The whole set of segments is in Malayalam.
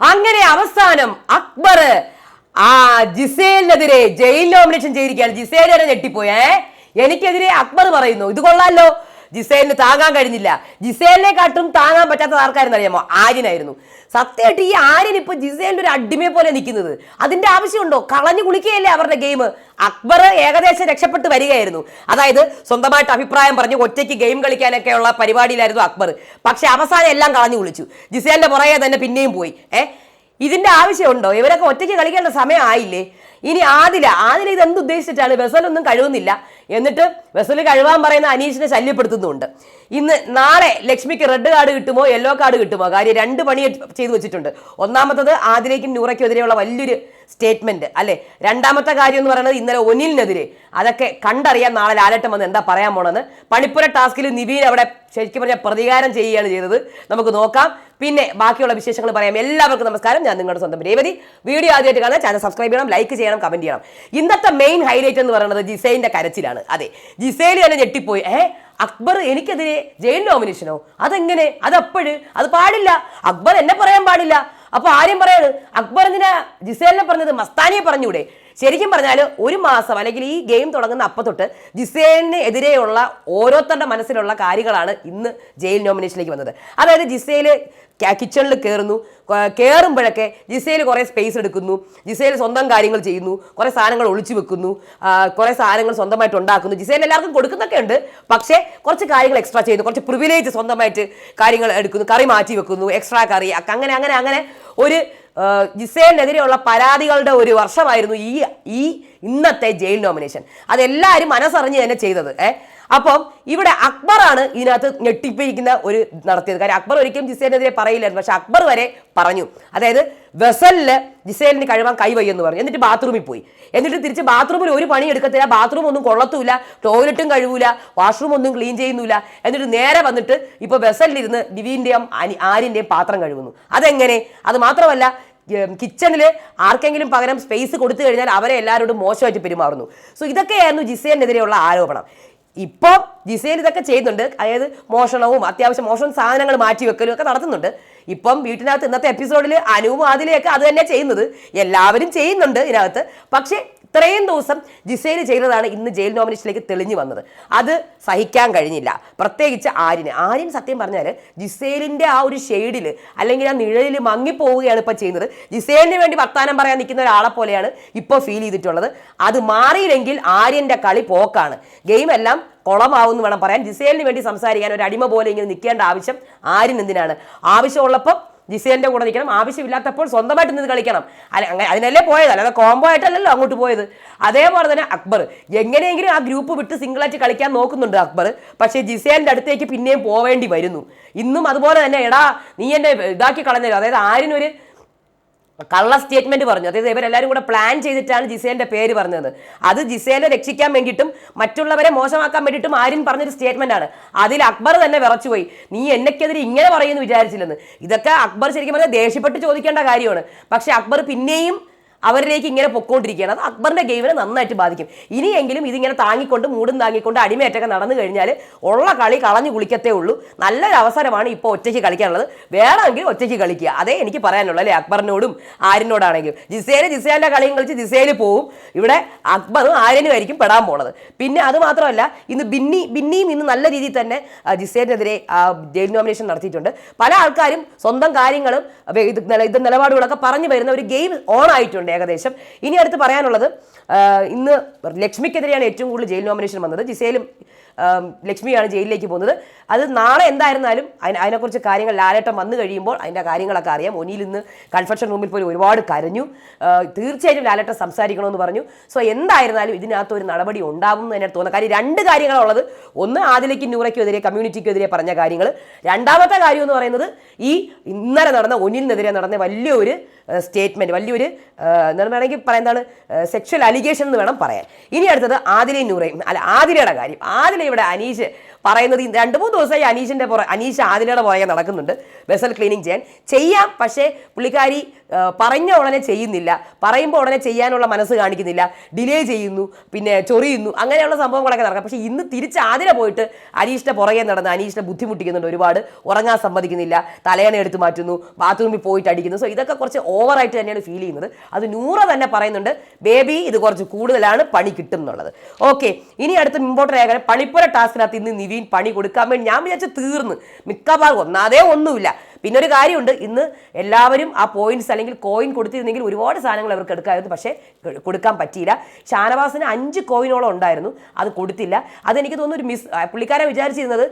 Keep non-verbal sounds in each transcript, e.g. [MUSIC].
അങ്ങനെ അവസാനം അക്ബർ ആ ജിസേലിനെതിരെ ജയിൽ നോമിനേഷൻ ചെയ്തിരിക്കുകയാണ്. ജിസേലിനെ ഞെട്ടിപ്പോയേ. എനിക്കെതിരെ അക്ബർ പറയുന്നു. ഇത് കൊള്ളാലോ. ജിസേലിന് താങ്ങാൻ കഴിഞ്ഞില്ല. ജിസേലിനെ കാട്ടും താങ്ങാൻ പറ്റാത്ത ആർക്കായിരുന്നു അറിയാമോ ആര്യനായിരുന്നു. സത്യമായിട്ട് ഈ ആര്യൻ ഇപ്പൊ ജിസേലിന്റെ ഒരു അടിമയെ പോലെ നിൽക്കുന്നത്. അതിന്റെ ആവശ്യമുണ്ടോ? കളഞ്ഞു കുളിക്കുകയല്ലേ അവരുടെ ഗെയിം. അക്ബർ ഏകദേശം രക്ഷപ്പെട്ട് വരികയായിരുന്നു. അതായത് സ്വന്തമായിട്ട് അഭിപ്രായം പറഞ്ഞ് ഒറ്റയ്ക്ക് ഗെയിം കളിക്കാനൊക്കെയുള്ള പരിപാടിയിലായിരുന്നു അക്ബർ. പക്ഷെ അവസാനം എല്ലാം കളഞ്ഞു കുളിച്ചു. ജിസേലിന്റെ പുറകെ തന്നെ പിന്നെയും പോയി. ഏ? ഇതിന്റെ ആവശ്യമുണ്ടോ? ഇവരൊക്കെ ഒറ്റയ്ക്ക് കളിക്കേണ്ട സമയം ആയില്ലേ? ഇനി ആദില ആദില ഇത് എന്ത് ഉദ്ദേശിച്ചിട്ടാണ്? ബസലൊന്നും കഴിവുന്നില്ല എന്നിട്ട് വെസൽ കഴിവാൻ പറയുന്ന അനീഷിനെ ശല്യപ്പെടുത്തുന്നുണ്ട്. ഇന്ന് നാളെ ലക്ഷ്മിക്ക് റെഡ് കാർഡ് കിട്ടുമോ യെല്ലോ കാർഡ് കിട്ടുമോ? കാര്യം രണ്ട് പണി ചെയ്തു വെച്ചിട്ടുണ്ട്. ഒന്നാമത്തത് ആദിലേക്കും നൂറയ്ക്കും എതിരെയുള്ള വലിയൊരു സ്റ്റേറ്റ്മെന്റ് അല്ലെ? രണ്ടാമത്തെ കാര്യം എന്ന് പറയുന്നത് ഇന്നലെ ഒനിലിനെതിരെ. അതൊക്കെ കണ്ടറിയാൻ നാളെ ലാലട്ടം വന്ന് എന്താ പറയാൻ പോണെന്ന്. പണിപ്പുര ടാസ്കിൽ നിവീൻ അവിടെ ശരിക്കും പറഞ്ഞാൽ പ്രതികാരം ചെയ്യുകയാണ് ചെയ്തത്. നമുക്ക് നോക്കാം. പിന്നെ ബാക്കിയുള്ള വിശേഷങ്ങൾ പറയാം. എല്ലാവർക്കും നമസ്കാരം. ഞാൻ നിങ്ങളുടെ സ്വന്തം രേവതി. വീഡിയോ ആദ്യമായിട്ട് കാണാൻ ചാനൽ സബ്സ്ക്രൈബ് ചെയ്യണം ലൈക്ക് ചെയ്യണം കമന്റ് ചെയ്യണം. ഇന്നത്തെ മെയിൻ ഹൈലൈറ്റ് എന്ന് പറയുന്നത് ജിസൈലിന്റെ കരച്ചിലാണ്. അതെ ജിസൈൽ തന്നെ ഞെട്ടിപ്പോയി. ഏഹ് അക്ബർ എനിക്കെതിരെ ജയിൽ നോമിനേഷനോ അതെങ്ങനെ? അതപ്പോഴ്? അത് പാടില്ല. അക്ബർ എന്നെ പറയാൻ പാടില്ല. അപ്പോൾ ആരും പറയാണ് അക്ബർ എന്തിനാ ജിസേലിനെ പറഞ്ഞത്? മസ്താനിയെ പറഞ്ഞൂടെ. ശരിക്കും പറഞ്ഞാൽ ഒരു മാസം അല്ലെങ്കിൽ ഈ ഗെയിം തുടങ്ങുന്ന അപ്പം തൊട്ട് ജിസേലിന് എതിരെയുള്ള ഓരോരുത്തരുടെ മനസ്സിലുള്ള കാര്യങ്ങളാണ് ഇന്ന് ജയിൽ നോമിനേഷനിലേക്ക് വന്നത്. അതായത് ജിസേൽ കിച്ചണിൽ കയറുന്നു കയറുമ്പോഴൊക്കെ ജിസയിൽ കുറേ സ്പേസ് എടുക്കുന്നു. ജിസയിൽ സ്വന്തം കാര്യങ്ങൾ ചെയ്യുന്നു. കുറേ സാധനങ്ങൾ ഒളിച്ചു വെക്കുന്നു. കുറേ സാധനങ്ങൾ സ്വന്തമായിട്ട് ഉണ്ടാക്കുന്നു. ജിസയിൽ എല്ലാവർക്കും കൊടുക്കുന്നൊക്കെ ഉണ്ട്. പക്ഷേ കുറച്ച് കാര്യങ്ങൾ എക്സ്ട്രാ ചെയ്യുന്നു. കുറച്ച് പ്രിവിലേജ് സ്വന്തമായിട്ട് കാര്യങ്ങൾ എടുക്കുന്നു. കറി മാറ്റി വെക്കുന്നു. Extra curry. അങ്ങനെ അങ്ങനെ അങ്ങനെ ഒരു ജിസേലിനെതിരെയുള്ള പരാതികളുടെ ഒരു വർഷമായിരുന്നു ഈ ഈ ഇന്നത്തെ ജയിൽ നോമിനേഷൻ അതെല്ലാവരും മനസ്സറിഞ്ഞ് തന്നെ ചെയ്തത്. ഏ? അപ്പം ഇവിടെ അക്ബറാണ് ഇതിനകത്ത് ഞെട്ടിപ്പിരിക്കുന്ന ഒരു നടത്തിയത്. കാര്യം അക്ബർ ഒരിക്കലും ജിസേലിനെതിരെ പറയില്ലായിരുന്നു. പക്ഷെ അക്ബർ വരെ പറഞ്ഞു. അതായത് വെസലിൽ ജിസേലിന് കഴിവാൻ കൈവയ്യെന്ന് പറഞ്ഞു. എന്നിട്ട് ബാത്റൂമിൽ പോയി. എന്നിട്ട് തിരിച്ച് ബാത്റൂമിൽ ഒരു പണി എടുക്കത്തില്ല. ബാത്റൂം ഒന്നും കൊള്ളത്തൂല ടോയ്ലറ്റും കഴിവൂല. വാഷ്റൂം ഒന്നും ക്ലീൻ ചെയ്യുന്നില്ല എന്നിട്ട് നേരെ വന്നിട്ട് ഇപ്പൊ വെസലിലിരുന്ന് ദിവീന്റെയും ആരിന്റെയും പാത്രം കഴുകുന്നു. അതെങ്ങനെ? അത് മാത്രമല്ല കിച്ചണിൽ ആർക്കെങ്കിലും പകരം സ്പേസ് കൊടുത്തു കഴിഞ്ഞാൽ അവരെ എല്ലാവരോടും മോശമായിട്ട് പെരുമാറുന്നു. സോ ഇതൊക്കെയായിരുന്നു ജിസേലിനെതിരെയുള്ള ആരോപണം. ഇപ്പോൾ ജിസേൽ ഇതൊക്കെ ചെയ്യുന്നുണ്ട് അതായത് മോഷണവും അത്യാവശ്യം മോഷണം സാധനങ്ങൾ മാറ്റി വെക്കലും ഒക്കെ നടത്തുന്നുണ്ട്. ഇപ്പം വീട്ടിനകത്ത് ഇന്നത്തെ എപ്പിസോഡിൽ അനുവും അതിലെയൊക്കെ അത് തന്നെ ചെയ്യുന്നത്. എല്ലാവരും ചെയ്യുന്നുണ്ട് ഇതിനകത്ത്. പക്ഷേ ഇത്രയും ദിവസം ജിസേൽ ചെയ്തതാണ് ഇന്ന് ജയിൽ നോമിനേഷനിലേക്ക് തെളിഞ്ഞു വന്നത്. അത് സഹിക്കാൻ കഴിഞ്ഞില്ല. പ്രത്യേകിച്ച് ആര്യന്. ആര്യൻ സത്യം പറഞ്ഞാൽ ജിസേലിന്റെ ആ ഒരു ഷെയ്ഡിൽ അല്ലെങ്കിൽ ആ നിഴലിൽ മങ്ങിപ്പോവുകയാണ് ഇപ്പോൾ ചെയ്യുന്നത്. ജിസേലിന് വേണ്ടി വർത്താനം പറയാൻ നിൽക്കുന്ന ഒരാളെ പോലെയാണ് ഇപ്പോൾ ഫീൽ ചെയ്തിട്ടുള്ളത്. അത് മാറിയില്ലെങ്കിൽ ആര്യന്റെ കളി പോക്കാണ്. ഗെയിം എല്ലാം കുളമാവുമെന്ന് വേണം പറയാൻ. ജിസേലിന് വേണ്ടി സംസാരിക്കാൻ ഒരു അടിമ പോലെ ഇങ്ങനെ നിൽക്കേണ്ട ആവശ്യം ആര്യൻ എന്തിനാണ്? ആവശ്യമുള്ളപ്പം ജിസേലിന്റെ കൂടെ നിൽക്കണം. ആവശ്യമില്ലാത്തപ്പോൾ സ്വന്തമായിട്ട് നിന്ന് കളിക്കണം. അല്ല അതിനല്ലേ പോയത്? അല്ലാതെ കോംബോ ആയിട്ടല്ലല്ലോ അങ്ങോട്ട് പോയത്. അതേപോലെ തന്നെ അക്ബർ. എങ്ങനെയെങ്കിലും ആ ഗ്രൂപ്പ് വിട്ട് സിംഗിളായിട്ട് കളിക്കാൻ നോക്കുന്നുണ്ട് അക്ബർ. പക്ഷേ ജിസേലിന്റെ അടുത്തേക്ക് പിന്നെയും പോവേണ്ടി വരുന്നു. ഇന്നും അതുപോലെ തന്നെ എടാ നീ എന്നെ ഇതാക്കി കളഞ്ഞല്ലോ. അതായത് ആരിനൊരു കള്ള സ്റ്റേറ്റ്മെന്റ് പറഞ്ഞു. അതായത് ഇവരെല്ലാവരും കൂടെ പ്ലാൻ ചെയ്തിട്ടാണ് ജിസേലിന്റെ പേര് പറഞ്ഞത്. അത് ജിസേലിനെ രക്ഷിക്കാൻ വേണ്ടിയിട്ടും മറ്റുള്ളവരെ മോശമാക്കാൻ വേണ്ടിയിട്ടും ആര്യൻ പറഞ്ഞൊരു സ്റ്റേറ്റ്മെന്റ് ആണ്. അതിൽ അക്ബർ തന്നെ വിറച്ചുപോയി. നീ എന്നെക്കെതിരെ ഇങ്ങനെ പറയുമെന്ന് വിചാരിച്ചില്ലെന്ന്. ഇതൊക്കെ അക്ബർ ശരിക്കും പറഞ്ഞാൽ ദേഷ്യപ്പെട്ട് ചോദിക്കേണ്ട കാര്യമാണ്. പക്ഷെ അക്ബർ പിന്നെയും അവരിലേക്ക് ഇങ്ങനെ പൊക്കോണ്ടിരിക്കുകയാണ്. അത് അക്ബറിന്റെ ഗെയിമിനെ നന്നായിട്ട് ബാധിക്കും. ഇനിയെങ്കിലും ഇതിങ്ങനെ താങ്ങിക്കൊണ്ട് മൂടും താങ്ങിക്കൊണ്ട് അടിമയേറ്റൊക്കെ നടന്നു കഴിഞ്ഞാൽ ഉള്ള കളി കളഞ്ഞു കുളിക്കത്തേ ഉള്ളൂ. നല്ലൊരു അവസരമാണ് ഇപ്പോൾ ഒറ്റയ്ക്ക് കളിക്കാനുള്ളത്. വേണമെങ്കിൽ ഒറ്റയ്ക്ക് കളിക്കുക. അതേ എനിക്ക് പറയാനുള്ളൂ അല്ലേ? അക്ബറിനോടും ആര്യനോടാണെങ്കിലും. ജിസേൽ ജിസേലിന്റെ കളിയും കളിച്ച് ജിസേൽ പോവും. ഇവിടെ അക്ബറും ആര്യനും ആയിരിക്കും പെടാൻ പോണത്. പിന്നെ അത് മാത്രമല്ല ഇന്ന് ബിന്നി ബിന്നിയും ഇന്ന് നല്ല രീതിയിൽ തന്നെ ജിസേലിനെതിരെ ജയിൽ നോമിനേഷൻ നടത്തിയിട്ടുണ്ട്. പല ആൾക്കാരും സ്വന്തം കാര്യങ്ങളും ഇത് നിലപാടുകളൊക്കെ പറഞ്ഞു വരുന്ന ഒരു ഗെയിം ഓൺ ആയിട്ടുണ്ട്. ഏകദേശം. ഇനി അടുത്ത് പറയാനുള്ളത് ഇന്ന് ലക്ഷ്മിക്കെതിരെയാണ് ഏറ്റവും കൂടുതൽ ജയിൽ നോമിനേഷൻ വന്നത്. ജിസയിലും ലക്ഷ്മിയാണ് ജയിലിലേക്ക് പോകുന്നത്. അത് നാളെ എന്തായിരുന്നാലും അതിന് അതിനെക്കുറിച്ച് കാര്യങ്ങൾ ലാലേട്ടം വന്നു കഴിയുമ്പോൾ അതിന്റെ കാര്യങ്ങളൊക്കെ അറിയാം. ഒനിയിൽ ഇന്ന് കൺഫെഷൻ റൂമിൽ പോയി ഒരുപാട് കരഞ്ഞു. തീർച്ചയായിട്ടും ലാലേട്ടം സംസാരിക്കണമെന്ന് പറഞ്ഞു. സോ എന്തായിരുന്നാലും ഇതിനകത്ത് ഒരു നടപടി ഉണ്ടാവും എന്ന് തന്നെ തോന്നുന്നു കാര്യം രണ്ട് കാര്യങ്ങളുള്ളത് ഒന്ന് ആദിലേക്ക് നൂറയ്ക്കും കമ്മ്യൂണിറ്റിക്കെതിരെ പറഞ്ഞ കാര്യങ്ങൾ രണ്ടാമത്തെ കാര്യം എന്ന് പറയുന്നത് ഈ ഇന്നലെ നടന്ന ഒനിലിനെതിരെ നടന്ന വലിയൊരു സ്റ്റേറ്റ്മെന്റ്. വലിയൊരു എന്താണ് വേണമെങ്കിൽ പറയുന്നതാണ് സെക്ഷൽ അലിഗേഷൻ എന്ന് വേണം പറയാൻ. ഇനി അടുത്തത് ആദിലയും നൂറയും. അല്ല ആദിലയുടെ കാര്യം. ആദില ഇവിടെ അനീഷ് പറയുന്നത് രണ്ട് മൂന്ന് ദിവസമായി അനീഷിന്റെ പുറ അനീഷ് ആദിലയുടെ പുറകെ നടക്കുന്നുണ്ട്. വെസൽ ക്ലീനിങ് ചെയ്യാൻ. ചെയ്യാം പക്ഷേ പുള്ളിക്കാരി പറഞ്ഞ ഉടനെ ചെയ്യുന്നില്ല. പറയുമ്പോൾ ഉടനെ ചെയ്യാനുള്ള മനസ്സ് കാണിക്കുന്നില്ല. ഡിലേ ചെയ്യുന്നു പിന്നെ ചൊറിയുന്നു അങ്ങനെയുള്ള സംഭവങ്ങളൊക്കെ നടക്കാം. പക്ഷേ ഇന്ന് തിരിച്ച് ആതിര പോയിട്ട് അനീഷിന്റെ പുറകെ നടന്ന് അനീഷിനെ ബുദ്ധിമുട്ടിക്കുന്നുണ്ട് ഒരുപാട്. ഉറങ്ങാൻ സമ്മതിക്കുന്നില്ല. തലയണ എടുത്ത് മാറ്റുന്നു ബാത്റൂമിൽ പോയിട്ട് അടിക്കുന്നു. സോ ഇതൊക്കെ കുറച്ച് ഓവറായിട്ട് തന്നെയാണ് ഫീൽ ചെയ്യുന്നത്. അത് നൂറ തന്നെ പറയുന്നുണ്ട് ബേബി ഇത് കുറച്ച് കൂടുതലാണ് പണി കിട്ടും എന്നുള്ളത്. ഓക്കെ ഇനി അടുത്ത ഇമ്പോർട്ടന്റ് ആയ പണിപ്പുര ടാസ്കിനകത്ത് ഇന്ന് നിവീൻ പണി കൊടുക്കാൻ വേണ്ടി ഞാൻ വിചാരിച്ചു തീർന്ന്. മിക്കവാറും ഒന്നാതേ ഒന്നുമില്ല. പിന്നെ ഒരു കാര്യമുണ്ട്. ഇന്ന് എല്ലാവരും ആ പോയിന്റ്സ് അല്ലെങ്കിൽ കോയിൻ കൊടുത്തിരുന്നെങ്കിൽ ഒരുപാട് സാധനങ്ങൾ അവർക്ക് എടുക്കാമായിരുന്നു. പക്ഷേ കൊടുക്കാൻ പറ്റിയില്ല. ഷാനവാസിന് അഞ്ച് കോയിനോളം ഉണ്ടായിരുന്നു. അത് കൊടുത്തില്ല. അതെനിക്ക് തോന്നുന്നു ഒരു മിസ് പുള്ളിക്കാരെ വിചാരിച്ചിരുന്നത്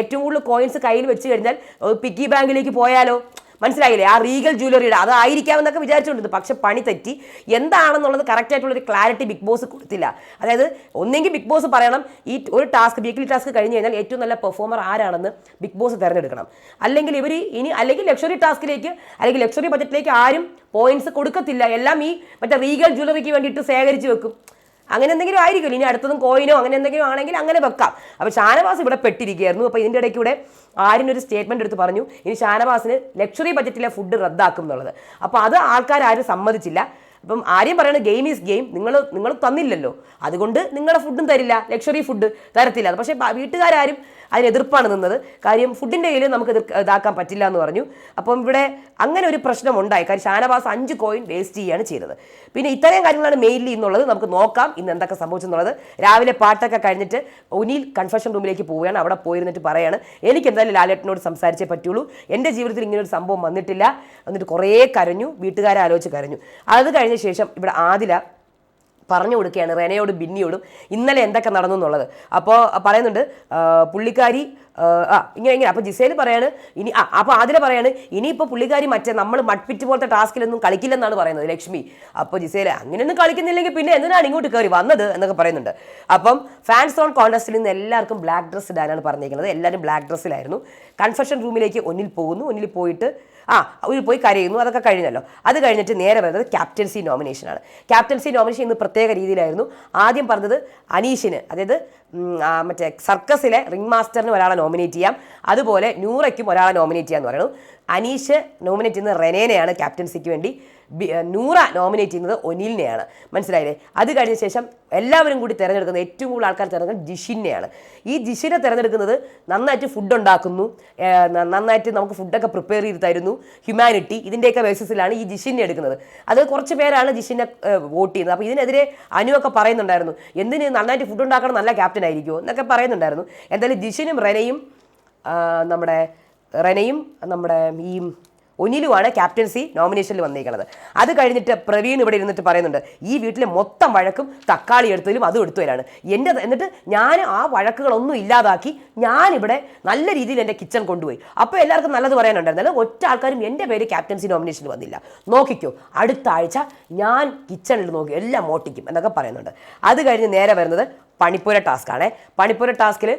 ഏറ്റവും കൂടുതൽ കോയിൻസ് കയ്യിൽ വെച്ച് കഴിഞ്ഞാൽ പിക്കി ബാങ്കിലേക്ക് പോയാലോ? മനസ്സിലായില്ലേ? ആ റീഗൽ ജ്വല്ലറിയുടെ അതായിരിക്കാമെന്നൊക്കെ വിചാരിച്ചുകൊണ്ടിരുന്നു പക്ഷെ പണി തെറ്റി. എന്താണെന്നുള്ളത് കറക്റ്റ് ആയിട്ടുള്ള ഒരു ക്ലാരിറ്റി ബിഗ് ബോസ് കൊടുത്തില്ല. അതായത് ഒന്നെങ്കിൽ ബിഗ് ബോസ് പറയണം ഈ ഒരു ടാസ്ക് വീക്കിലി ടാസ്ക് കഴിഞ്ഞ് കഴിഞ്ഞാൽ ഏറ്റവും നല്ല പെർഫോമർ ആരാണെന്ന് ബിഗ് ബോസ് തിരഞ്ഞെടുക്കണം. അല്ലെങ്കിൽ ഇവർ ഇനി അല്ലെങ്കിൽ ലക്ഷറി ടാസ്കിലേക്ക് അല്ലെങ്കിൽ ലക്ഷറി ബജറ്റിലേക്ക് ആരും പോയിന്റ്സ് കൊടുക്കത്തില്ല. എല്ലാം ഈ മറ്റേ റീഗൽ ജ്വല്ലറിക്ക് വേണ്ടിയിട്ട് ശേഖരിച്ച് വെക്കും. അങ്ങനെ എന്തെങ്കിലും ആയിരിക്കും ഇനി അടുത്തതും കോയിനോ അങ്ങനെ എന്തെങ്കിലും ആണെങ്കിൽ അങ്ങനെ വെക്കാം. അപ്പോൾ ഷാനവാസ് ഇവിടെ പെട്ടിരിക്കുകയായിരുന്നു. അപ്പോൾ ഇതിന്റെ ഇടയ്ക്ക് ഇവിടെ ഒരു സ്റ്റേറ്റ്മെന്റ് എടുത്ത് പറഞ്ഞു. ഇനി ഷാനവാസിന് ലക്ഷറി ബജറ്റിലെ ഫുഡ് റദ്ദാക്കും എന്നുള്ളത്. അപ്പോൾ അത് ആൾക്കാർ ആരും സമ്മതിച്ചില്ല. അപ്പം ആര്യം പറയുന്നത് ഗെയിം ഈസ് ഗെയിം നിങ്ങൾ നിങ്ങൾ തന്നില്ലല്ലോ. അതുകൊണ്ട് നിങ്ങളുടെ ഫുഡും തരില്ല. ലക്ഷറി ഫുഡ് തരത്തില്ല. പക്ഷേ വീട്ടുകാരും അതിന് എതിർപ്പാണ് നിന്നത്. കാര്യം ഫുഡിന്റെ കയ്യിൽ നമുക്ക് ഇതാക്കാൻ പറ്റില്ല എന്ന് പറഞ്ഞു. അപ്പം ഇവിടെ അങ്ങനെ ഒരു പ്രശ്നം ഉണ്ടായി കാര്യം ഷാനവാസ് അഞ്ച് കോയിൻ വേസ്റ്റ് ചെയ്യുകയാണ് ചെയ്തത്. പിന്നെ ഇത്രയും കാര്യങ്ങളാണ് മെയിൻലി എന്നുള്ളത് നമുക്ക് നോക്കാം ഇന്ന് എന്തൊക്കെ സംഭവിച്ചെന്നുള്ളത്. രാവിലെ പാട്ടൊക്കെ കഴിഞ്ഞിട്ട് ഒനിയിൽ കൺഫെഷൻ റൂമിലേക്ക് പോവുകയാണ്. അവിടെ പോയിരുന്നിട്ട് പറയാണ് എനിക്ക് എന്തായാലും ലാലേട്ടനോട് സംസാരിച്ചേ പറ്റുള്ളൂ. എന്റെ ജീവിതത്തിൽ ഇങ്ങനെ ഒരു സംഭവം വന്നിട്ടില്ല. എന്നിട്ട് കുറേ കരഞ്ഞു. വീട്ടുകാരെ ആലോചിച്ച് കരഞ്ഞു. അത് കഴിഞ്ഞ ശേഷം ഇവിടെ ആദില പറഞ്ഞു കൊടുക്കുകയാണ് റെനയോടും ബിന്നിയോടും ഇന്നലെ എന്തൊക്കെ നടന്നു എന്നുള്ളത്. അപ്പോൾ പറയുന്നുണ്ട് പുള്ളിക്കാരി ആ, ഇങ്ങനെ ഇങ്ങനെ. അപ്പോൾ ജിസേൽ പറയാണ് ഇനി ആ അപ്പോൾ അതിൽ പറയാണ് ഇനിയിപ്പോൾ പുള്ളിക്കാരി മറ്റേ നമ്മൾ മട്പിറ്റ് പോലത്തെ ടാസ്കിലൊന്നും കളിക്കില്ലെന്നാണ് പറയുന്നത് ലക്ഷ്മി. അപ്പോൾ ജിസേൽ അങ്ങനെയൊന്നും കളിക്കുന്നില്ലെങ്കിൽ പിന്നെ എന്തിനാണ് ഇങ്ങോട്ട് കയറി വന്നത് എന്നൊക്കെ പറയുന്നുണ്ട്. അപ്പം ഫാൻസ് ഓൺ കോൺടെസ്റ്റിൽ നിന്ന് എല്ലാവർക്കും ബ്ലാക്ക് ഡ്രസ്സ് ഇടാനാണ് പറഞ്ഞിരിക്കുന്നത്. എല്ലാവരും ബ്ലാക്ക് ഡ്രസ്സിലായിരുന്നു. കൺഫെഷൻ റൂമിലേക്ക് ഒന്നിൽ പോകുന്നു. ഒന്നിൽ പോയിട്ട് ആ ഒരു പോയി കരയുന്നു അതൊക്കെ കഴിഞ്ഞല്ലോ. അത് കഴിഞ്ഞിട്ട് നേരെ വരുന്നത് ക്യാപ്റ്റൻസി നോമിനേഷനാണ് ക്യാപ്റ്റൻസി നോമിനേഷൻ ഇന്ന് പ്രത്യേക രീതിയിലായിരുന്നു. ആദ്യം പറഞ്ഞത് അനീഷിന് അതായത് മറ്റേ സർക്കസിലെ റിംഗ് മാസ്റ്ററിന് ഒരാളെ നോമിനേറ്റ് ചെയ്യാം. അതുപോലെ നൂറയ്ക്കും ഒരാളെ നോമിനേറ്റ് ചെയ്യാമെന്ന് പറയുന്നു. അനീഷ് നോമിനേറ്റ് ചെയ്യുന്ന റെനേനെയാണ് ക്യാപ്റ്റൻസിക്ക് വേണ്ടി. നൂറ നോമിനേറ്റ് ചെയ്യുന്നത് ഒനിലിനെയാണ്. മനസ്സിലായില്ലേ? അത് കഴിഞ്ഞ ശേഷം എല്ലാവരും കൂടി തിരഞ്ഞെടുക്കുന്നത് ഏറ്റവും കൂടുതൽ ആൾക്കാർ തിരഞ്ഞെടുക്കുന്നത് ജിഷിനെയാണ്. ഈ ജിഷിനെ തിരഞ്ഞെടുക്കുന്നത് നന്നായിട്ട് ഫുഡ് ഉണ്ടാക്കുന്നു. നന്നായിട്ട് നമുക്ക് ഫുഡൊക്കെ പ്രിപ്പയർ ചെയ്ത് തരുന്നു. ഹ്യൂമാനിറ്റി ഇതിന്റെയൊക്കെ ബേസിസിലാണ് ഈ ജിഷിനെ എടുക്കുന്നത്. അത് കുറച്ച് പേരാണ് ജിഷിനെ വോട്ട് ചെയ്യുന്നത്. അപ്പോൾ ഇതിനെതിരെ അനുവൊക്കെ പറയുന്നുണ്ടായിരുന്നു. എന്തിന് നന്നായിട്ട് ഫുഡ് ഉണ്ടാക്കണം? നല്ല ക്യാപ്റ്റൻ ആയിരിക്കുമോ എന്നൊക്കെ പറയുന്നുണ്ടായിരുന്നു. എന്തായാലും ജിഷിനും റെനയും നമ്മുടെ റെനയും നമ്മുടെ ഈ ഒനിലുമാണ് ക്യാപ്റ്റൻസി നോമിനേഷനിൽ വന്നിരിക്കുന്നത് അത് കഴിഞ്ഞിട്ട് പ്രവീൺ ഇവിടെ ഇരുന്നിട്ട് പറയുന്നുണ്ട് ഈ വീട്ടിലെ മൊത്തം വഴക്കും തക്കാളി എടുത്തതിലും അതും എടുത്തതിലാണ് എന്റെ എന്നിട്ട് ഞാൻ ആ വഴക്കുകളൊന്നും ഇല്ലാതാക്കി ഞാനിവിടെ നല്ല രീതിയിൽ എന്റെ കിച്ചൺ കൊണ്ടുപോയി. അപ്പോൾ എല്ലാവർക്കും നല്ലത് പറയാനുണ്ടായിരുന്നല്ലോ ഒറ്റ ആൾക്കാരും എന്റെ പേര് ക്യാപ്റ്റൻസി നോമിനേഷനിൽ വന്നില്ല. നോക്കിക്കോ അടുത്ത ആഴ്ച ഞാൻ കിച്ചണിൽ നോക്കി എല്ലാം മോട്ടിക്കും എന്നൊക്കെ പറയുന്നുണ്ട്. അത് കഴിഞ്ഞ് നേരെ വരുന്നത് പണിപ്പുര ടാസ്ക് ആണേ. പണിപ്പുര ടാസ്കിൽ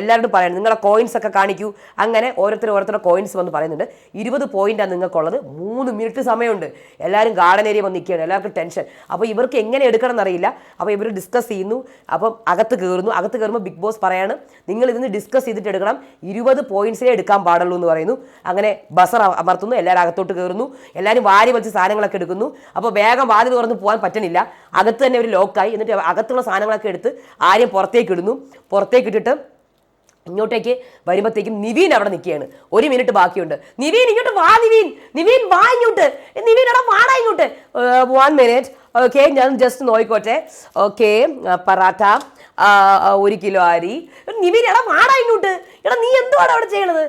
എല്ലാവരോടും പറയുന്നത് നിങ്ങളെ കോയിൻസ് ഒക്കെ കാണിക്കൂ. അങ്ങനെ ഓരോരുത്തർ ഓരോരുത്തരുടെ കോയിൻസ് വന്ന് പറയുന്നുണ്ട്. ഇരുപത് പോയിന്റാണ് നിങ്ങൾക്കുള്ളത്. മൂന്ന് മിനിറ്റ് സമയമുണ്ട്. എല്ലാവരും ഗാർഡൻ ഏരിയ വന്ന് നിൽക്കുകയാണ്. എല്ലാവർക്കും ടെൻഷൻ അപ്പോൾ ഇവർക്ക് എങ്ങനെ എടുക്കണം എന്നറിയില്ല. അപ്പോൾ ഇവർ ഡിസ്കസ് ചെയ്യുന്നു. അപ്പം അകത്ത് കയറുന്നു. അകത്ത് കയറുമ്പോൾ ബിഗ് ബോസ് പറയാണ് നിങ്ങൾ ഇതിന് ഡിസ്കസ് ചെയ്തിട്ട് എടുക്കണം. ഇരുപത് പോയിന്റ്സേ എടുക്കാൻ പാടുള്ളൂ എന്ന് പറയുന്നു. അങ്ങനെ ബസർ അമർത്തുന്നു. എല്ലാവരും അകത്തോട്ട് കയറുന്നു. എല്ലാവരും വാരി വലിച്ച് സാധനങ്ങളൊക്കെ എടുക്കുന്നു. അപ്പോൾ വേഗം വാതിൽ തുറന്ന് പോകാൻ പറ്റണില്ല. അകത്ത് തന്നെ ഒരു ലോക്കായി എന്നിട്ട് അകത്തുള്ള സാധനങ്ങളൊക്കെ എടുത്ത് ആര്യം പുറത്തേക്ക് ഇടുന്നു പുറത്തേക്ക് ഇട്ടിട്ട് ഇങ്ങോട്ടേക്ക് വരുമ്പോഴത്തേക്കും നിവീൻ അവിടെ നിൽക്കുകയാണ്. ഒരു മിനിറ്റ് ബാക്കിയുണ്ട്. നിവീൻ ഇങ്ങോട്ട് വാ നിവീൻ. നിവീൻ വാ ഇങ്ങോട്ട്. നിവീൻ അവിടെ വാടാ ഇങ്ങോട്ട്. വൺ മിനിറ്റ് ഓക്കെ ഞാൻ ജസ്റ്റ് നോയിക്കോട്ടെ. ഓക്കെ പറാട്ട ഒരു കിലോ അരി. നിവീൻ എടാ വാടാ ഇങ്ങോട്ട്. എടാ നീ എന്തുവാണ് അവിടെ ചെയ്യണത്?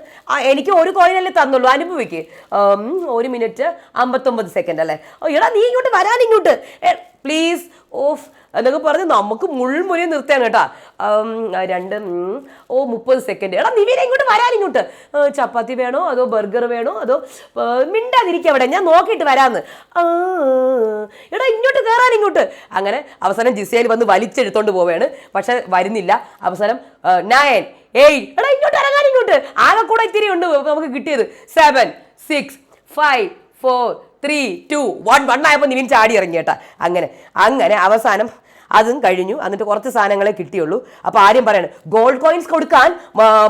എനിക്ക് ഒരു കോയിനല്ലേ തന്നുള്ളൂ. അനുഭവിക്ക്. ഒരു മിനിറ്റ് അമ്പത്തൊമ്പത് സെക്കൻഡ് അല്ലേ? എടാ നീ ഇങ്ങോട്ട് വരാൻ ഇങ്ങോട്ട്. Please off. എന്നൊക്കെ പറഞ്ഞ് നമുക്ക് മുൾമുരി നിർത്താൻ കേട്ടാ. രണ്ട് ഓ മുപ്പത് സെക്കൻഡ് എടാ നിവീന ഇങ്ങോട്ട് വരാൻ ഇങ്ങോട്ട്. ചപ്പാത്തി വേണോ? അതോ ബർഗർ വേണോ? അതോ മിണ്ടാതിരിക്കുക അവിടെ. ഞാൻ നോക്കിയിട്ട് വരാന്ന്. എടാ ഇങ്ങോട്ട് കയറാൻ ഇങ്ങോട്ട്. അങ്ങനെ അവസാനം ജിസയിൽ വന്ന് വലിച്ചെടുത്തോണ്ട് പോവുകയാണ് പക്ഷെ വരുന്നില്ല. അവസാനം നയൻ. ഏയ് എടാ ഇങ്ങോട്ട് ഇറങ്ങാൻ ഇങ്ങോട്ട്. ആകെ കൂടെ ഇത്തിരി ഉണ്ട് നമുക്ക് കിട്ടിയത്. Seven six five four three two one one ആയപ്പോൾ നിവിൻ ചാടി ഇറങ്ങി കേട്ടാ. അങ്ങനെ അങ്ങനെ അവസാനം അതും കഴിഞ്ഞു. എന്നിട്ട് കുറച്ച് സാധനങ്ങളെ കിട്ടിയുള്ളൂ. അപ്പോൾ ആര്യം പറയാണ് ഗോൾഡ് കോയിൻസ് കൊടുക്കാൻ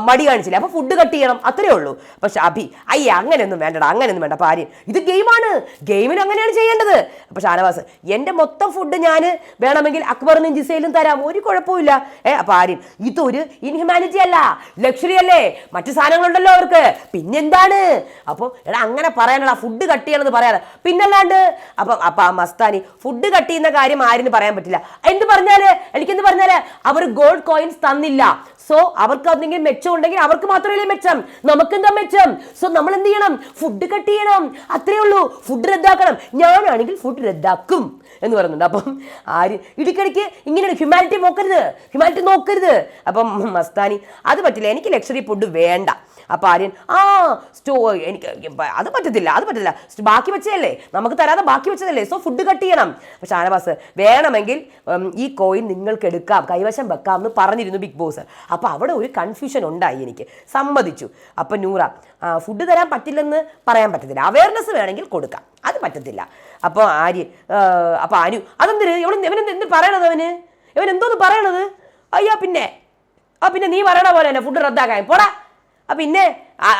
മടി കാണിച്ചില്ല. അപ്പോൾ ഫുഡ് കട്ട് ചെയ്യണം. അത്രേ ഉള്ളൂ. പക്ഷെ അഭി അയ്യ അങ്ങനെയൊന്നും വേണ്ടടാ അങ്ങനെയൊന്നും വേണ്ട. അപ്പോൾ ആര്യം ഇത് ഗെയിമാണ് ഗെയിമിന് അങ്ങനെയാണ് ചെയ്യേണ്ടത്. അപ്പോൾ ഷാനവാസ് എന്റെ മൊത്തം ഫുഡ് ഞാൻ വേണമെങ്കിൽ അക്ബറിനും ജിസയിലും തരാം. ഒരു കുഴപ്പമില്ല ഏ അപ്പോൾ ആര്യൻ ഇതൊരു ഇൻഹ്യൂമാനിറ്റി അല്ല. ലക്ഷറി അല്ലേ? മറ്റു സാധനങ്ങളുണ്ടല്ലോ അവർക്ക്. പിന്നെന്താണ്? അപ്പോൾ എടാ അങ്ങനെ പറയാനുള്ള ഫുഡ് കട്ട് ചെയ്യണമെന്ന് പറയാതെ. പിന്നല്ലാണ്ട് അപ്പം അപ്പം ആ മസ്താനി ഫുഡ് കട്ട് ചെയ്യുന്ന കാര്യം ആരിന് പറയാൻ പറ്റില്ല. എന്ത് പറഞ്ഞാൽ എനിക്കെന്ത് പറഞ്ഞാൽ അവർ ഗോൾഡ് കോയിൻസ് തന്നില്ല. സോ അവർക്ക് എന്തെങ്കിലും മെച്ചം ഉണ്ടെങ്കിൽ അവർക്ക് മാത്രമല്ലേ മെച്ചം? നമുക്കെന്താ മെച്ചം? സോ നമ്മൾ എന്ത് ചെയ്യണം ഫുഡ് കട്ട് ചെയ്യണം. അത്രേ ഉള്ളൂ. ഫുഡ് റദ്ദാക്കണം. ഞാനാണെങ്കിൽ ഫുഡ് റദ്ദാക്കും എന്ന് പറയുന്നുണ്ട്. അപ്പം ആര്? ഇടയ്ക്കിടയ്ക്ക് ഇങ്ങനെയാണ് ഹ്യൂമാനിറ്റി നോക്കരുത്. ഹ്യൂമാനിറ്റി നോക്കരുത്. അപ്പം മസ്താനി അത് പറ്റില്ല. എനിക്ക് ലക്ഷറി ഫുഡ് വേണ്ട. അപ്പം ആര്യൻ ആ സ്റ്റോ എനിക്ക് അത് പറ്റത്തില്ല അത് പറ്റില്ല ബാക്കി വെച്ചതല്ലേ? നമുക്ക് തരാതെ ബാക്കി വെച്ചതല്ലേ? സോ ഫുഡ് കട്ട് ചെയ്യണം. പക്ഷെ ഷാനവാസ് വേണമെങ്കിൽ ഈ കോയിൻ നിങ്ങൾക്ക് എടുക്കാം കൈവശം വെക്കാം എന്ന് പറഞ്ഞിരുന്നു ബിഗ് ബോസ്. അപ്പോൾ അവിടെ ഒരു കൺഫ്യൂഷൻ ഉണ്ടായി എനിക്ക്. സമ്മതിച്ചു. അപ്പം നൂറ ഫുഡ് തരാൻ പറ്റില്ലെന്ന് പറയാൻ പറ്റത്തില്ല. അവയർനെസ് വേണമെങ്കിൽ കൊടുക്കാം. അത് പറ്റത്തില്ല. അപ്പോൾ ആര്യ അപ്പോൾ അനു അതെന്തിന്? ഇവൻ ഇവനെന്ത് എന്ത് പറയണത് അവന്? ഇവൻ എന്തോന്ന് പറയണത്? അയ്യോ പിന്നെ ആ പിന്നെ നീ പറയണ പോലെ തന്നെ ഫുഡ് റദ്ദാക്കാൻ. പോടാ. ആ പിന്നെ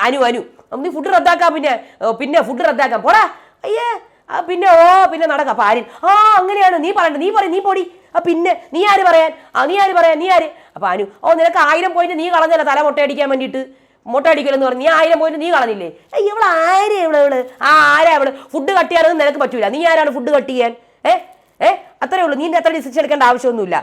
അനു അനു. നീ ഫുഡ് റദ്ദാക്കാം പിന്നെ പിന്നെ ഫുഡ് റദ്ദാക്കാം. പോടാ. അയ്യേ ആ പിന്നെ ഓ പിന്നെ നടക്കാം. അപ്പൊ ആര്യൻ ആ അങ്ങനെയാണ്. നീ പറയണ്ട നീ പറയും നീ പോടി. ആ പിന്നെ നീ ആര് പറയാൻ? ആ നീ ആര് പറയാൻ? നീ ആര്? അപ്പൊ അനു ഓ നിനക്ക് ആയിരം പോയിന്റ് നീ കളഞ്ഞല്ല തല മുട്ടയടിക്കാൻ വേണ്ടിയിട്ട്? മുട്ടയടിക്കലെന്ന് പറഞ്ഞു നീ ആയിരം പോയിന്റ് നീ കളഞ്ഞില്ലേ? ഏയ് ഇവൾ ആര് ഇവൾ ഇവൾ? ആ ആരാ ഇവൾ? ഫുഡ് കട്ട് ചെയ്യാനൊന്നും നിനക്ക് പറ്റൂല. നീ ആരാണ് ഫുഡ് കട്ട് ചെയ്യാൻ? ഏ? ഏ? അത്രേ ഉള്ളൂ. നീ അത്ര ഡിസിഷൻ എടുക്കേണ്ട ആവശ്യമൊന്നുമില്ല.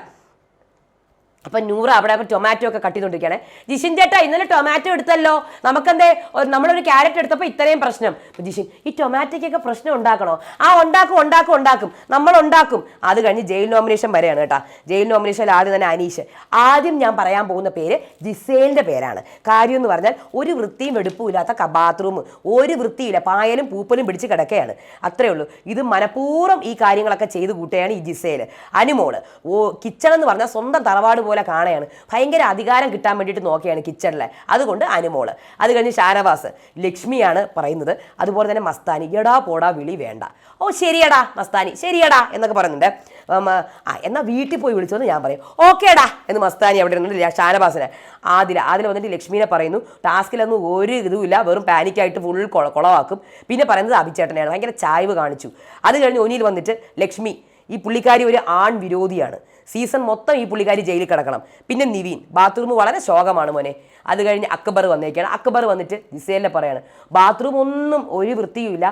അപ്പം നൂറ് അവിടെ ടൊമാറ്റോ ഒക്കെ കട്ട് ചെയ്തുകൊണ്ടിരിക്കുകയാണ് ജിഷിൻ ചേട്ടാ ഇന്നലെ ടൊമാറ്റോ എടുത്തല്ലോ. നമുക്കെന്തേ നമ്മളൊരു ക്യാരറ്റ് എടുത്തപ്പോൾ ഇത്രയും പ്രശ്നം. ജിഷിൻ ഈ ടൊമാറ്റോയ്ക്കൊക്കെ പ്രശ്നം ഉണ്ടാക്കണോ? ആ ഉണ്ടാക്കും ഉണ്ടാക്കും ഉണ്ടാക്കും. നമ്മൾ ഉണ്ടാക്കും. അത് കഴിഞ്ഞ് ജയിൽ നോമിനേഷൻ വരെയാണ് കേട്ടോ. ജയിൽ നോമിനേഷനിൽ ആദ്യം തന്നെ അനീഷ്. ആദ്യം ഞാൻ പറയാൻ പോകുന്ന പേര് ജിസേലിന്റെ പേരാണ്. കാര്യം എന്ന് പറഞ്ഞാൽ ഒരു വൃത്തിയും വെടുപ്പും ഇല്ലാത്ത ബാത്റൂം ഒരു വൃത്തിയില്ല. പായലും പൂപ്പലും പിടിച്ച് കിടക്കുകയാണ് അത്രേ ഉള്ളൂ. ഇത് മനഃപൂർവം ഈ കാര്യങ്ങളൊക്കെ ചെയ്ത് കൂട്ടുകയാണ് ഈ ജിസേൽ അനുമോൾ ഓ കിച്ചൺ എന്ന് പറഞ്ഞാൽ സ്വന്തം തറവാട് പോലെ കാണുകയാണ്. ഭയങ്കര അധികാരം കിട്ടാൻ വേണ്ടിയിട്ട് നോക്കുകയാണ് കിച്ചണിലെ. അതുകൊണ്ട് അനുമോൾ. അത് കഴിഞ്ഞ് ഷാനവാസ് ലക്ഷ്മിയാണ് പറയുന്നത്. അതുപോലെ തന്നെ മസ്താനി എടാ പോടാ വിളി വേണ്ട. ഓ ശരിയടാ മസ്താനി ശരിയടാ എന്നൊക്കെ പറയുന്നുണ്ട്. ആ എന്നാൽ വീട്ടിൽ പോയി വിളിച്ചോന്ന് ഞാൻ പറയും. ഓക്കേടാ എന്ന് മസ്താനി അവിടെ ഇരുന്നിട്ട് ഷാനവാസിനെ. ആദില ആദില വന്നിട്ട് ലക്ഷ്മിനെ പറയുന്നു. ടാസ്കിലൊന്നും ഒരു ഇതുമില്ല. വെറും പാനിക്കായിട്ട് ഫുൾ കൊള കുളവാക്കും. പിന്നെ പറയുന്നത് അഭിച്ചേട്ടനെയാണ് ഭയങ്കര ചായ്വ് കാണിച്ചു. അത് കഴിഞ്ഞ് ഒനിയിൽ വന്നിട്ട് ലക്ഷ്മി ഈ പുള്ളിക്കാരി ഒരു ആൺ വിരോധിയാണ്. സീസൺ മൊത്തം ഈ പുള്ളിക്കാരി ജയിലിൽ കിടക്കണം. പിന്നെ നിവീൻ ബാത്റൂം വളരെ ശോകമാണ് മോനെ. അത് കഴിഞ്ഞ് അക്ബർ വന്നേക്കാണ്. അക്ബർ വന്നിട്ട് ജിസേലിനെ പറയാണ് ബാത്റൂം ഒന്നും ഒരു വൃത്തിയുമില്ല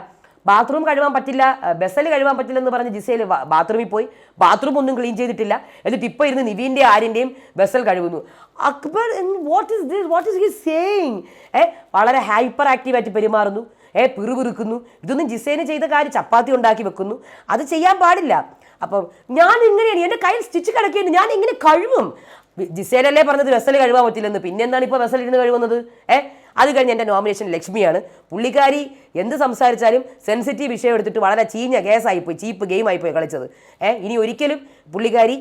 ബാത്റൂം കഴുകാൻ പറ്റില്ല ബസ്സിൽ കഴുകാൻ പറ്റില്ല എന്ന് പറഞ്ഞ് ജിസേൽ ബാത്റൂമിൽ പോയി. ബാത്റൂം ഒന്നും ക്ലീൻ ചെയ്തിട്ടില്ല. എന്നിട്ട് ഇപ്പോൾ ഇരുന്ന് നിവീന്റെ ആര്യന്റെയും ബസ്സൽ കഴുകുന്നു. Akbar what is this what is he saying a വളരെ ഹൈപ്പർ ആക്റ്റീവായിട്ട് പെരുമാറുന്നു. ഏ പിറുപിറുക്കുന്നു. ഇതൊന്നും ജിസേന് ചെയ്ത കാര്യം ചപ്പാത്തി ഉണ്ടാക്കി വെക്കുന്നു. അത് ചെയ്യാൻ പാടില്ല. അപ്പം ഞാൻ ഇങ്ങനെയാണ് എന്റെ കയ്യിൽ സ്റ്റിച്ച് കിടക്കുകയാണ് ഞാൻ ഇങ്ങനെ കഴിവും ജിസേലല്ലേ പറഞ്ഞത് വെസൽ കഴുകാൻ പറ്റില്ലെന്ന്. പിന്നെ എന്താണ് ഇപ്പോൾ വെസൽ ഇരുന്ന് കഴുകുന്നത്? ഏ? അത് കഴിഞ്ഞ് എന്റെ നോമിനേഷൻ ലക്ഷ്മിയാണ്. പുള്ളിക്കാരി എന്ത് സംസാരിച്ചാലും സെൻസിറ്റീവ് വിഷയം എടുത്തിട്ട് വളരെ ചീഞ്ഞ കേസായിപ്പോയി ചീപ്പ് ഗെയിം ആയിപ്പോയി കളിച്ചത്. ഏ ഇനി ഒരിക്കലും പുള്ളിക്കാരി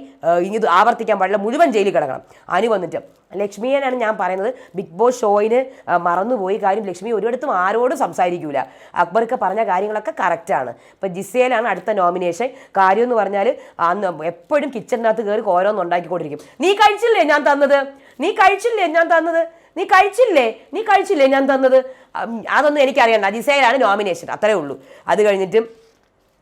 ഇനി ഇത് ആവർത്തിക്കാൻ പാടില്ല മുഴുവൻ ജയിലിൽ കിടക്കണം. അനു വന്നിട്ട് ലക്ഷ്മിയെന്നാണ് ഞാൻ പറയുന്നത് ബിഗ് ബോസ് ഷോയിന് മറന്നുപോയി കാര്യം ലക്ഷ്മി ഒരിടത്തും ആരോടും സംസാരിക്കൂല. അക്ബർക്ക് പറഞ്ഞ കാര്യങ്ങളൊക്കെ കറക്റ്റാണ് ഇപ്പം ജിസേലാണ് അടുത്ത നോമിനേഷൻ കാര്യം എന്ന് പറഞ്ഞാൽ അന്ന് എപ്പോഴും കിച്ചണിനകത്ത് കയറി ഓരോന്ന് ഉണ്ടാക്കിക്കൊണ്ടിരിക്കും. നീ കഴിച്ചില്ലേ ഞാൻ തന്നത്? നീ കഴിച്ചില്ലേ ഞാൻ തന്നത്? നീ കഴിച്ചില്ലേ? നീ കഴിച്ചില്ലേ ഞാൻ തന്നത്? അതൊന്നും എനിക്കറിയണ്ട. ജിസേലാണ് നോമിനേഷൻ അത്രേ ഉള്ളൂ. അത് കഴിഞ്ഞിട്ട്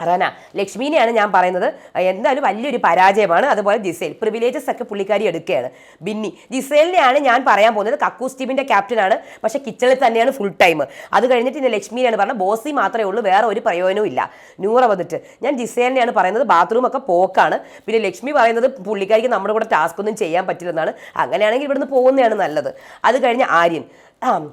റന ലക്ഷ്മീനെയാണ് ഞാൻ പറയുന്നത്. എന്തായാലും വലിയൊരു പരാജയമാണ്. അതുപോലെ ജിസേൽ പ്രിവിലേജസ് ഒക്കെ പുള്ളിക്കാരി എടുക്കുകയാണ്. ബിന്നി ജിസേലിനെയാണ് ഞാൻ പറയാൻ പോകുന്നത്. കക്കൂസ് ടീമിന്റെ ക്യാപ്റ്റനാണ് പക്ഷെ കിച്ചണിൽ തന്നെയാണ് ഫുൾ ടൈം അത് കഴിഞ്ഞിട്ട് ഇന്ന് ലക്ഷ്മിനെയാണ് പറഞ്ഞത്. ബോസി മാത്രമേ ഉള്ളൂ. വേറെ ഒരു പ്രയോജനവും ഇല്ല. നൂറ വന്നിട്ട്. ഞാൻ ജിസേലിനെയാണ് പറയുന്നത്. ബാത്റൂം ഒക്കെ പോക്കാണ്. പിന്നെ ലക്ഷ്മി പറയുന്നത് പുള്ളിക്കാരിക്ക് നമ്മുടെ കൂടെ ടാസ്ക് ഒന്നും ചെയ്യാൻ പറ്റില്ലെന്നാണ്. അങ്ങനെയാണെങ്കിൽ ഇവിടുന്ന് പോകുന്നതാണ് നല്ലത്. അത് കഴിഞ്ഞ് ആര്യൻ. ആ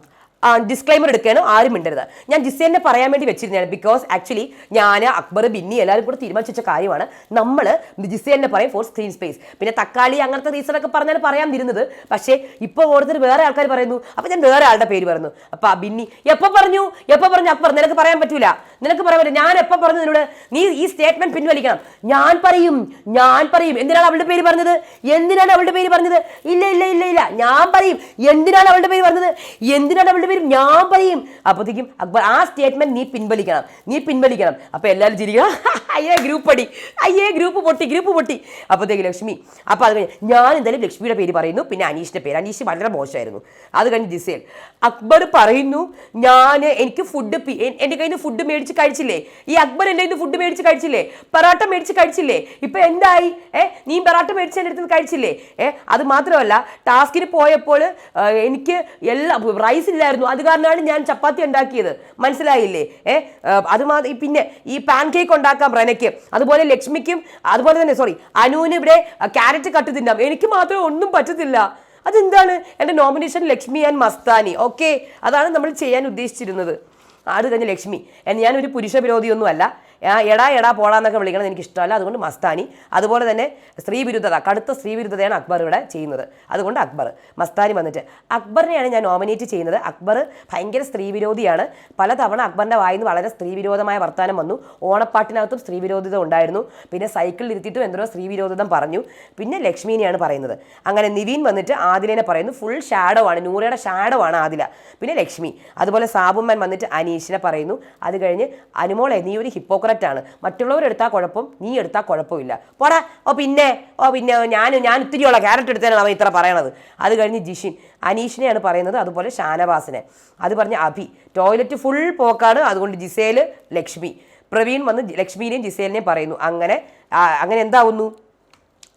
ഡിസ്ക്ലൈമർ എടുക്കാനോ ആരും മിണ്ടരുത്. ഞാൻ ജിസേനെ പറയാൻ വേണ്ടി വെച്ചിരുന്നതാണ് ബിക്കോസ് ആക്ച്വലി ഞാൻ അക്ബർ ബിന്നി എല്ലാവരും കൂടെ തീരുമാനിച്ച കാര്യമാണ്. നമ്മൾ ജിസേനെ പറയും ഫോർ സ്ക്രീൻ സ്പേസ് പിന്നെ തക്കാളി അങ്ങനത്തെ റീസൺ ഒക്കെ പറഞ്ഞാൽ പറയാൻ ഇരുന്നത് പക്ഷേ ഇപ്പോൾ ഓരോരുത്തർ വേറെ ആൾക്കാർ പറയുന്നു. അപ്പോൾ ഞാൻ വേറെ ആളുടെ പേര് പറഞ്ഞു അപ്പോൾ ആ ബിന്നി എപ്പോൾ പറഞ്ഞു? എപ്പോൾ പറഞ്ഞു അക്ബർ? നിനക്ക് പറയാൻ പറ്റൂല. നിനക്ക് പറയാൻ പറ്റില്ല ഞാൻ എപ്പോൾ പറഞ്ഞു നിന്നോട്? നീ ഈ സ്റ്റേറ്റ്മെന്റ് പിൻവലിക്കണം. ഞാൻ പറയും. ഞാൻ പറയും. എന്തിനാണ് അവളുടെ പേര് പറഞ്ഞത്? എന്തിനാണ് അവളുടെ പേര് പറഞ്ഞത്? ഇല്ല ഇല്ല ഇല്ല ഇല്ല. ഞാൻ പറയും. എന്തിനാണ് അവളുടെ പേര് പറഞ്ഞത്? എന്തിനാണ് അവളുടെ പേര് ഞാൻ പറയും. അപ്പോഴത്തേക്കും അക്ബർ ആ സ്റ്റേറ്റ്മെന്റ് നീ പിൻവലിക്കണം. നീ പിൻവലിക്കണം. അപ്പൊ എല്ലാവരും ചിരിക്കണം [LAUGHS] അയ്യേ ഗ്രൂപ്പ് അടി. അയ്യേ ഗ്രൂപ്പ് പൊട്ടി ഗ്രൂപ്പ് പൊട്ടി. അപ്പോഴത്തേക്ക് ലക്ഷ്മി അപ്പോൾ അത് കഴിഞ്ഞ് ഞാൻ എന്തായാലും ലക്ഷ്മിയുടെ പേര് പറയുന്നു. പിന്നെ അനീഷിന്റെ പേര്. അനീഷ് വളരെ മോശമായിരുന്നു. അത് കഴിഞ്ഞ് ജിസേൽ അക്ബർ പറയുന്നു ഞാൻ എനിക്ക് ഫുഡ് എന്റെ കയ്യിൽ നിന്ന് ഫുഡ് മേടിച്ച് കഴിച്ചില്ലേ? ഈ അക്ബർ എന്റെ കയ്യിൽ നിന്ന് ഫുഡ് മേടിച്ച് കഴിച്ചില്ലേ? പെറാട്ട മേടിച്ച് കഴിച്ചില്ലേ? ഇപ്പം എന്തായി? ഏ നീ പെറാട്ട മേടിച്ച് എന്റെ അടുത്ത് കഴിച്ചില്ലേ? ഏ അത് മാത്രമല്ല ടാസ്കിന് പോയപ്പോൾ എനിക്ക് എല്ലാ റൈസ് ഇല്ലായിരുന്നു. അത് കാരണമാണ് ഞാൻ ചപ്പാത്തി ഉണ്ടാക്കിയത്. മനസ്സിലായില്ലേ? ഏഹ് അത് മാത്രം പിന്നെ ഈ പാൻ കേക്ക് ഉണ്ടാക്കാം റനയ്ക്ക്. അതുപോലെ ലക്ഷ്മിക്കും അതുപോലെ തന്നെ സോറി അനുവിന് ഇവിടെ ക്യാരറ്റ് കട്ട് തിന്നാം. എനിക്ക് മാത്രം ഒന്നും പറ്റത്തില്ല. അതെന്താണ്? എന്റെ nomination Lakshmi and Mastani. Okay. അതാണ് നമ്മൾ ചെയ്യാൻ ഉദ്ദേശിച്ചിരുന്നത്. അത് തന്നെ ലക്ഷ്മി? ഞാനൊരു പുരുഷ വിരോധിയൊന്നുമല്ല. എടാ എടാ പോടാന്നൊക്കെ വിളിക്കണം എനിക്ക് ഇഷ്ടമല്ല അതുകൊണ്ട് മസ്താനി. അതുപോലെ തന്നെ സ്ത്രീ വിരുദ്ധത കടുത്ത സ്ത്രീ വിരുദ്ധതയാണ് അക്ബർ ഇവിടെ ചെയ്യുന്നത്. അതുകൊണ്ട് അക്ബർ. മസ്താനി വന്നിട്ട് അക്ബറിനെയാണ് ഞാൻ നോമിനേറ്റ് ചെയ്യുന്നത്. അക്ബർ ഭയങ്കര സ്ത്രീ വിരോധിയാണ് പലതവണ അക്ബറിന്റെ വായിന്ന് വളരെ സ്ത്രീ വിരോധമായ വർത്തമാനം വന്നു. ഓണപ്പാട്ടിനകത്തും സ്ത്രീ വിരോധിത ഉണ്ടായിരുന്നു. പിന്നെ സൈക്കിളിൽ ഇരുത്തിയിട്ടും എന്തോ സ്ത്രീ വിരോധിതം പറഞ്ഞു. പിന്നെ ലക്ഷ്മിനെയാണ് പറയുന്നത്. അങ്ങനെ നിവീൻ വന്നിട്ട് ആദിലിനെ പറയുന്നു. ഫുൾ ഷാഡോ ആണ്. നൂറയുടെ ഷാഡോ ആണ് ആദില. പിന്നെ ലക്ഷ്മി. അതുപോലെ സാബുമ്മൻ വന്നിട്ട് അനീഷിനെ പറയുന്നു. അത് കഴിഞ്ഞ് അനുമോളെ നീ ഒരു ഹിപ്പോക്രറ്റ് ആണ്. മറ്റുള്ളവരെടുത്താൽ കുഴപ്പം നീ എടുത്താൽ കുഴപ്പമില്ല. പോടാ. ഓ പിന്നെ ഓ പിന്നെ ഞാൻ ഞാൻ ഇത്തിരിയുള്ള ക്യാരറ്റ് എടുത്തതാണ് അവൻ ഇത്ര പറയണത്. അത് കഴിഞ്ഞ് ജിഷിൻ അനീഷിനെയാണ് പറയുന്നത് അതുപോലെ ഷാനവാസിനെ. അത് പറഞ്ഞ് അഭി ടോയ്ലറ്റ് ഫുൾ പോക്കാണ്. അതുകൊണ്ട് ജിസേൽ ലക്ഷ്മി. പ്രവീൺ വന്ന് ലക്ഷ്മിനെയും ജിസേലിനെയും പറയുന്നു. അങ്ങനെ അങ്ങനെ എന്താവുന്നു?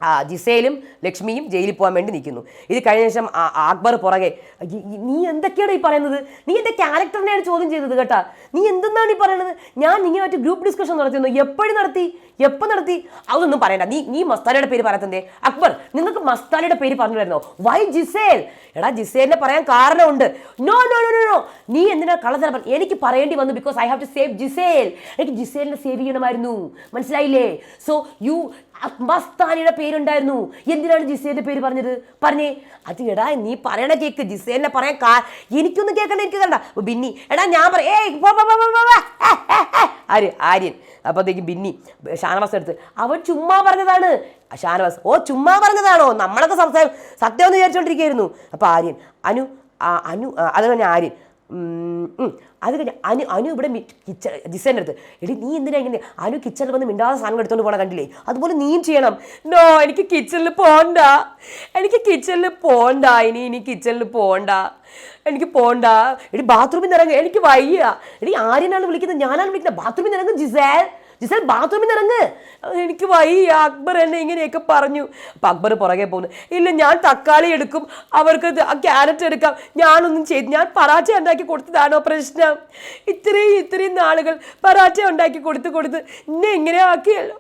ആ ജിസേലും ലക്ഷ്മിയും ജയിലിൽ പോകാൻ വേണ്ടി നിൽക്കുന്നു. ഇത് കഴിഞ്ഞ ശേഷം അക്ബർ പുറകെ "ഈ- ഈ- നീ എന്തൊക്കെയാണ് ഈ പറയുന്നത്? നീ എന്റെ ക്യാരക്ടറിനെയാണ് ചോദ്യം ചെയ്തത് കേട്ടാ. നീ എന്തെന്നാണ് ഈ പറയുന്നത്? ഞാൻ നിങ്ങളുമായിട്ട് ഗ്രൂപ്പ് ഡിസ്കഷൻ നടത്തിയിരുന്നു എപ്പോഴും നടത്തി? എപ്പോൾ നടത്തി? അതൊന്നും പറയണ്ട. നീ നീ മസ്താനയുടെ പേര് പറയത്തന്തേ? അക്ബർ നിങ്ങൾക്ക് മസ്താനയുടെ പേര് പറഞ്ഞു തരുന്നോ വൈ ജിസേൽ? എടാ ജിസേലിനെ പറയാൻ കാരണമുണ്ട്. No no no no no നീ എന്തിനാ കള്ളത്തരം പറഞ്ഞു എനിക്ക് പറയേണ്ടി വന്നു because I have to save Giselle. എനിക്ക് ജിസേലിനെ സേവ് ചെയ്യണമായിരുന്നു. മനസ്സിലായില്ലേ? സോ യു മസ്താനിയുടെ പേരുണ്ടായിരുന്നു. എന്തിനാണ് ജിസേന്റെ പേര് പറഞ്ഞത്? പറഞ്ഞേ അത് എടാ നീ പറയണ കേക്ക്. ജിസേനെ പറയാൻ കാ എനിക്കൊന്നും കേൾക്കണ്ട എനിക്ക് കണ്ട ബിന്നി എടാ ഞാൻ പറയാം ഏയ്. ആര്? ആര്യൻ. അപ്പോഴത്തേക്ക് ബിന്നി ഷാനവാസ് എടുത്ത് അവൻ ചുമ്മാ പറഞ്ഞതാണ്. ഷാനവാസ് ഓ ചുമ്മാ പറഞ്ഞതാണോ? നമ്മളൊക്കെ സംസാരം സത്യം എന്ന് വിചാരിച്ചോണ്ടിരിക്കുകയായിരുന്നു. അപ്പൊ ആര്യൻ അനു അനു അത് കഴിഞ്ഞ ആര്യൻ. അത് കഴിഞ്ഞ് അനു അനു ഇവിടെ കിച്ചൺ ജിസേന്റെ അടുത്ത്. എടി നീ എന്തിനാ ഇങ്ങനെ? അനു കിച്ചണിൽ വന്ന് മിണ്ടാതെ സാധനം എടുത്തോണ്ട് പോകണം കണ്ടില്ലേ? അതുപോലെ നീയും ചെയ്യണം. നോ എനിക്ക് കിച്ചണിൽ പോണ്ട. എനിക്ക് കിച്ചണിൽ പോണ്ട. ഇനി ഇനി കിച്ചണിൽ പോണ്ട. എനിക്ക് പോണ്ട. എടി ബാത്റൂമിൽ നിന്ന് ഇറങ്ങുക എനിക്ക് വയ്യ. എടി ആര്യനാണ് വിളിക്കുന്നത്. ഞാനാണ് വിളിക്കുന്നത്. ബാത്റൂമിൽ നിന്ന് ഇറങ്ങും ജിസേൽ ജിസേൽ ബാത്റൂമിൽ നിന്ന് ഇറങ്ങ്. എനിക്ക് വയ്യ അക്ബർ എന്നെ ഇങ്ങനെയൊക്കെ പറഞ്ഞു. അപ്പം അക്ബർ പുറകെ പോകുന്നു ഇല്ല ഞാൻ തക്കാളി എടുക്കും അവർക്ക് ക്യാരറ്റ് എടുക്കാം. ഞാനൊന്നും ചെയ്തു ഞാൻ പറാച്ച ഉണ്ടാക്കി കൊടുത്തതാണോ പ്രശ്നം? ഇത്രയും ഇത്രയും നാളുകൾ പറാച്ച ഉണ്ടാക്കി കൊടുത്ത് കൊടുത്ത് എന്നെ ഇങ്ങനെ ആക്കിയല്ലോ.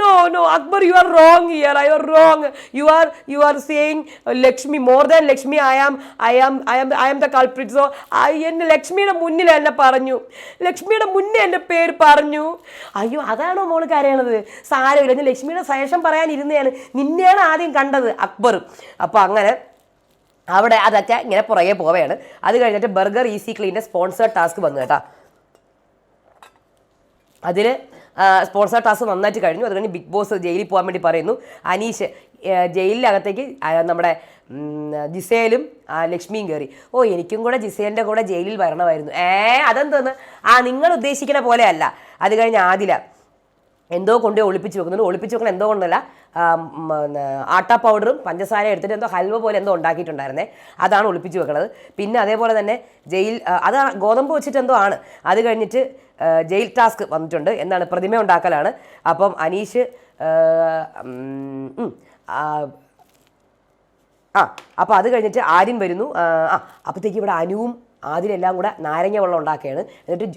No no Akbar you are wrong here I are wrong you are you are saying Lakshmi more than Lakshmi I am I am I am I am the culprit so I എന്നെ ലക്ഷ്മിയുടെ മുന്നിൽ എന്നെ പറഞ്ഞു. ലക്ഷ്മിയുടെ മുന്നേ എന്റെ പേര് പറഞ്ഞു. അയ്യോ അതാണോ മോൾ കരയണത്? സാരമില്ല. ഞാൻ ലക്ഷ്മിയുടെ ശേഷം പറയാനിരുന്നതാണ് നിന്നെയാണ് ആദ്യം കണ്ടത് അക്ബർ. അപ്പോൾ അങ്ങനെ അവിടെ അതൊക്കെ ഇങ്ങനെ പുറകെ പോവുകയാണ്. അത് കഴിഞ്ഞിട്ട് ബർഗർ ഈസി ക്ലീന്റെ സ്പോൺസേഡ് ടാസ്ക് വന്നു കേട്ടോ. അതിൽ സ്പോൺസർ ടാസ്ക് നന്നായിട്ട് കഴിഞ്ഞു. അത് കഴിഞ്ഞ് ബിഗ് ബോസ് ജയിലിൽ പോകാൻ വേണ്ടി പറയുന്നു. അനീഷ് ജയിലിനകത്തേക്ക് നമ്മുടെ ജിസേലും ലക്ഷ്മിയും കയറി ഓ എനിക്കും കൂടെ ജിസേലിന്റെ കൂടെ ജയിലിൽ വരണമായിരുന്നു. ഏ അതെന്തോന്ന്? ആ നിങ്ങൾ ഉദ്ദേശിക്കുന്ന പോലെയല്ല അത് കഴിഞ്ഞ് ആദില എന്തോ കൊണ്ടുപോയി ഒളിപ്പിച്ച് വെക്കുന്നുണ്ട്. ഒളിപ്പിച്ച് വെക്കണം എന്തോ കൊണ്ടല്ല. ആട്ട പൗഡറും പഞ്ചസാര എടുത്തിട്ട് എന്തോ ഹൽവ പോലെ എന്തോ ഉണ്ടാക്കിയിട്ടുണ്ടായിരുന്നേ. അതാണ് ഒളിപ്പിച്ച് വെക്കണത്. പിന്നെ അതേപോലെ തന്നെ ജയിൽ അത് ഗോതമ്പ് വെച്ചിട്ട് എന്തോ ആണ്. അത് കഴിഞ്ഞിട്ട് ജയിൽ ടാസ്ക് വന്നിട്ടുണ്ട് എന്താണ് പ്രതിമ ഉണ്ടാക്കലാണ്. അപ്പം അനീഷ് ആ, അപ്പോൾ അത് കഴിഞ്ഞിട്ട് ആര്യൻ വരുന്നു. ആ, അപ്പോഴത്തേക്ക് ഇവിടെ അനുവും ആദിലെല്ലാം കൂടെ നാരങ്ങ വെള്ളം ഉണ്ടാക്കുകയാണ്. എന്നിട്ട്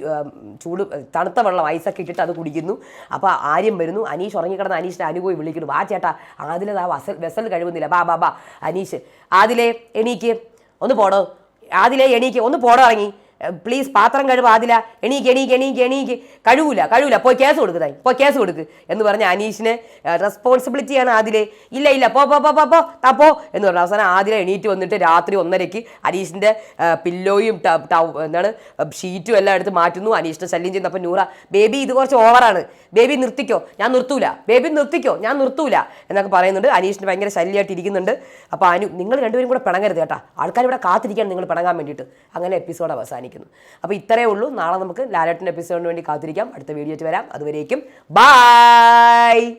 ചൂട് തണുത്ത വെള്ളം ഐസൊക്കെ ഇട്ടിട്ട് അത് കുടിക്കുന്നു. അപ്പോൾ ആര്യം വരുന്നു. അനീഷ് ഉറങ്ങിക്കിടന്ന് അനീഷിന്റെ അനുഭവം വിളിക്കുന്നു. ആ ചേട്ടാ ആദിലെ ആ വസൽ വെസൽ കഴിവുന്നില്ല. ബാ ബാ ബാ. അനീഷ് ആദിലെ എണീക്ക്. ഒന്ന് പോടോ. ആദിലെ എണീക്ക്. ഒന്ന് പോടോ ഇറങ്ങി. പ്ലീസ് പാത്രം കഴുവാതില്ല ആദില. എണീക്ക് എണീക്ക് എണീക്ക് എണീക്ക്. കഴിവില്ല കഴിവില്ല പോയി കേസ് കൊടുക്കുതായി പോയി കേസ് കൊടുക്ക്. എന്ന് പറഞ്ഞ അനീഷിന് റെസ്പോൺസിബിലിറ്റിയാണ് ആദിലെ. ഇല്ല ഇല്ല. പോ പോ പോ പോ പോ. തപ്പോ എന്ന് പറഞ്ഞു അവസാനം ആദില എണീറ്റ് വന്നിട്ട് രാത്രി ഒന്നരയ്ക്ക് അനീഷിന്റെ പില്ലോയും എന്താണ് ഷീറ്റും എല്ലാം എടുത്ത് മാറ്റുന്നു. അനീഷിനെ ശല്യം ചെയ്യുന്നു. അപ്പം നൂറ ബേബി ഇത് കുറച്ച് ഓവറാണ് ബേബി നിർത്തിക്കോ. ഞാൻ നിർത്തൂല. ബേബി നിർത്തിക്കോ. ഞാൻ നിർത്തൂല. എന്നൊക്കെ പറയുന്നുണ്ട്. അനീഷിന് ഭയങ്കര ശല്യമായിട്ട് ഇരിക്കുന്നുണ്ട്. അപ്പോൾ അനു നിങ്ങൾ രണ്ടുപേരും കൂടെ പിണങ്ങരുത് കേട്ടാ. ആൾക്കാർ ഇവിടെ കാത്തിരിക്കുകയാണ് നിങ്ങൾ പിണങ്ങാൻ വേണ്ടിയിട്ട്. അങ്ങനെ എപ്പിസോഡ് അവസാനിക്കും കാണിക്കുന്നു അപ്പോൾ ഇത്രയേ ഉള്ളൂ. നാളെ നമുക്ക് ലാലേട്ടന്റെ എപ്പിസോഡിന് വേണ്ടി കാത്തിരിക്കാം. അടുത്ത വീഡിയോ വരാം. അതുവരേക്കും ബായ്